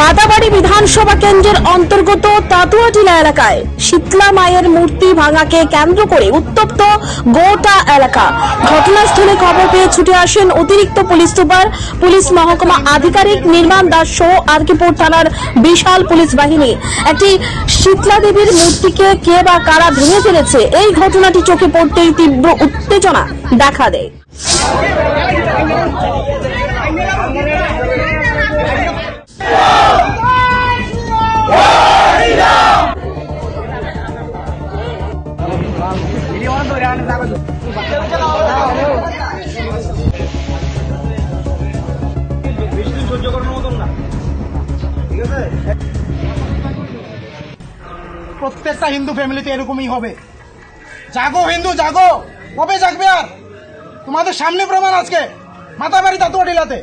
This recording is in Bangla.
মাতাবাড়ি বিধানসভা কেন্দ্রের অন্তর্গত তাতুয়াটিলা এলাকায় শীতলা মায়ের মূর্তি ভাঙাকে কেন্দ্র করে উত্তপ্ত গোটা এলাকা। ঘটনাস্থলে খবর পেয়ে ছুটে আসেন অতিরিক্ত পুলিশ সুপার, পুলিশ মহকুমা আধিকারিক নির্মাণ দাস সহ আরকিপুর থানার বিশাল পুলিশ বাহিনী। একটি শীতলা দেবীর মূর্তিকে কে বা কারা ভেঙে ফেলেছে, এই ঘটনাটি চোখে পড়তেই তীব্র উত্তেজনা দেখা দেয়। প্রত্যেকটা হিন্দু ফ্যামিলিতে এরকমই হবে। জাগো হিন্দু, জাগো! কবে জাগবে আর? তোমাদের সামনে প্রমাণ আজকে। মাতাবাড়ি তাতুয়া টিলাতে